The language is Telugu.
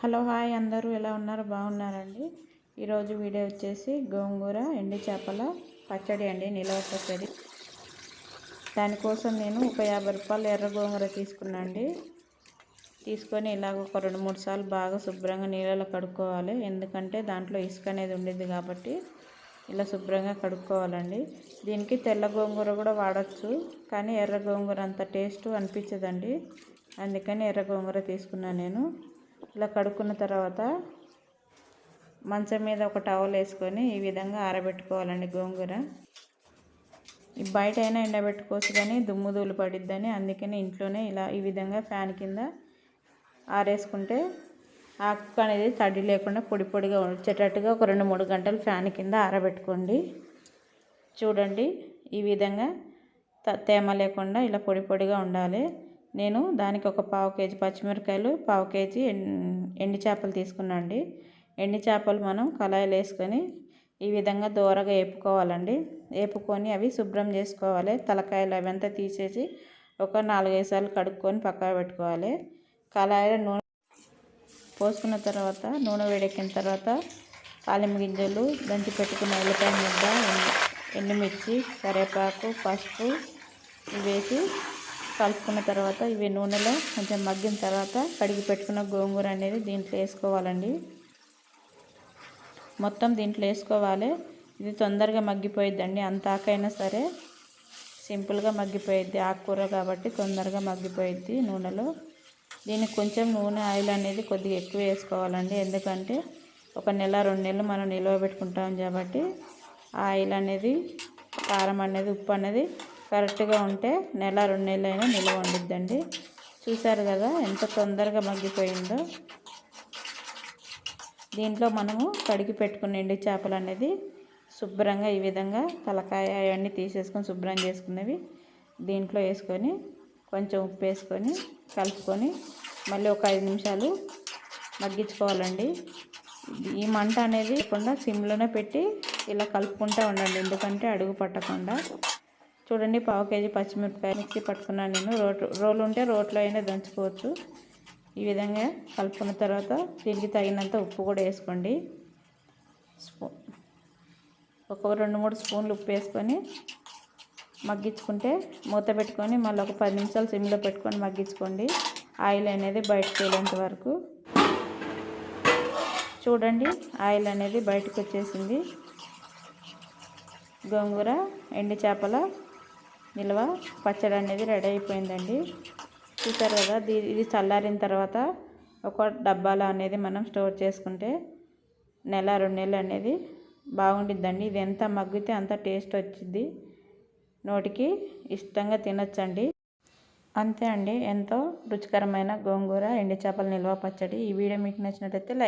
హలో హాయ్ అందరూ ఎలా ఉన్నారు? బాగున్నారండి. ఈరోజు వీడియో వచ్చేసి గోంగూర ఎండి చేపల పచ్చడి అండి నిలవ పచ్చడి. దానికోసం నేను ఒక యాభై రూపాయలు ఎర్ర గోంగూర తీసుకున్నాండి తీసుకొని ఇలాగ ఒక రెండు మూడు సార్లు బాగా శుభ్రంగా నీళ్ళలో కడుక్కోవాలి. ఎందుకంటే దాంట్లో ఇసుక అనేది ఉండేది కాబట్టి ఇలా శుభ్రంగా కడుక్కోవాలండి. దీనికి తెల్ల గోంగూర కూడా వాడచ్చు కానీ ఎర్ర గోంగూర అంత టేస్ట్ అనిపించదండి. అందుకని ఎర్ర గోంగూర తీసుకున్నాను నేను. ఇలా కడుక్కున్న తర్వాత మంచం మీద ఒక టవల్ వేసుకొని ఈ విధంగా ఆరబెట్టుకోవాలండి గోంగూర. బయట అయినా ఎండబెట్టుకోవచ్చు కానీ దుమ్ము ధూళి పడిద్దని అందుకని ఇంట్లోనే ఇలా ఈ విధంగా ఫ్యాన్ కింద ఆరేసుకుంటే ఆకు అనేది తడి లేకుండా పొడి పొడిగా వచ్చేటట్టుగా ఒక రెండు మూడు గంటలు ఫ్యాన్ కింద ఆరబెట్టుకోండి. చూడండి ఈ విధంగా తేమ లేకుండా ఇలా పొడి పొడిగా ఉండాలి. నేను దానికి ఒక పావు కేజీ పచ్చిమిరకాయలు పావు కేజీ ఎండి చేపలు తీసుకున్నా అండి ఎండి చేపలు మనం కళాయిలు వేసుకొని ఈ విధంగా దూరగా వేపుకోవాలండి వేపుకొని అవి శుభ్రం చేసుకోవాలి. తలకాయలు అవంతా తీసేసి ఒక నాలుగైదు సార్లు కడుక్కొని పక్కన పెట్టుకోవాలి. కళాయిలో నూనె పోసుకున్న తర్వాత నూనె వేడెక్కిన తర్వాత తాలింపు గింజలు దంచి పెట్టుకున్న ఉల్లిపాయ ముద్ద ఎండుమిర్చి కరివేపాకు పసుపు వేసి కలుపుకున్న తర్వాత ఇవి నూనెలో కొంచెం మగ్గిన తర్వాత కడిగి పెట్టుకున్న గోంగూర అనేది దీంట్లో వేసుకోవాలండి. మొత్తం దీంట్లో వేసుకోవాలి. ఇది తొందరగా మగ్గిపోయిద్దండి. అంత ఆకైనా సరే సింపుల్గా మగ్గిపోయిద్ది. ఆకుకూర కాబట్టి తొందరగా మగ్గిపోయిద్ది నూనెలో. దీనికి కొంచెం నూనె ఆయిల్ అనేది కొద్దిగా ఎక్కువ వేసుకోవాలండి. ఎందుకంటే ఒక నెల రెండు నెలలు మనం నిల్వ పెట్టుకుంటాం కాబట్టి ఆయిల్ అనేది కారం అనేది ఉప్పు అనేది కరెక్ట్గా ఉంటే నెల రెండు నెలలైనా నిల్వ ఉండిద్దండి. చూసారు కదా ఎంత తొందరగా మగ్గిపోయిందో. దీంట్లో మనము కడిగి పెట్టుకున్న ఎండి చేపలు అనేది శుభ్రంగా ఈ విధంగా తలకాయ అవన్నీ తీసేసుకొని శుభ్రం చేసుకున్నవి దీంట్లో వేసుకొని కొంచెం ఉప్పు వేసుకొని కలుపుకొని మళ్ళీ ఒక ఐదు నిమిషాలు మగ్గించుకోవాలండి. ఈ మంట అనేది లేకుండా సిమ్లోనే పెట్టి ఇలా కలుపుకుంటూ ఉండండి. ఎందుకంటే అడుగు పట్టకుండా చూడండి పావు కేజీ పచ్చిమిరపకాయ మిక్సీ పట్టుకున్నాను నేను. రోట్ రోలు ఉంటే రోట్లో అయినా దంచుకోవచ్చు. ఈ విధంగా కలుపుకున్న తర్వాత దీనికి తగినంత ఉప్పు కూడా వేసుకోండి. స్పూన్ ఒక రెండు మూడు స్పూన్లు ఉప్పు వేసుకొని మగ్గించుకుంటే మూత పెట్టుకొని మళ్ళీ ఒక పది నిమిషాలు సిమ్లో పెట్టుకొని మగ్గించుకోండి. ఆయిల్ అనేది బయటకు వెళ్ళేంత వరకు. చూడండి ఆయిల్ అనేది బయటకు వచ్చేసింది. గోంగూర ఎండి చేపల నిల్వ పచ్చడి అనేది రెడీ అయిపోయిందండి. చూసారు కదా ఇది చల్లారిన తర్వాత ఒక డబ్బాలో అనేది మనం స్టోర్ చేసుకుంటే నెల రెండు నెలలు అనేది బాగుండిద్దండి. ఇది ఎంత మగ్గితే అంత టేస్ట్ వచ్చింది నోటికి ఇష్టంగా తినొచ్చండి. అంతే అండి. ఎంతో రుచికరమైన గోంగూర ఎండి చేపల నిల్వ పచ్చడి. ఈ వీడియో మీకు నచ్చినట్లయితే లైక్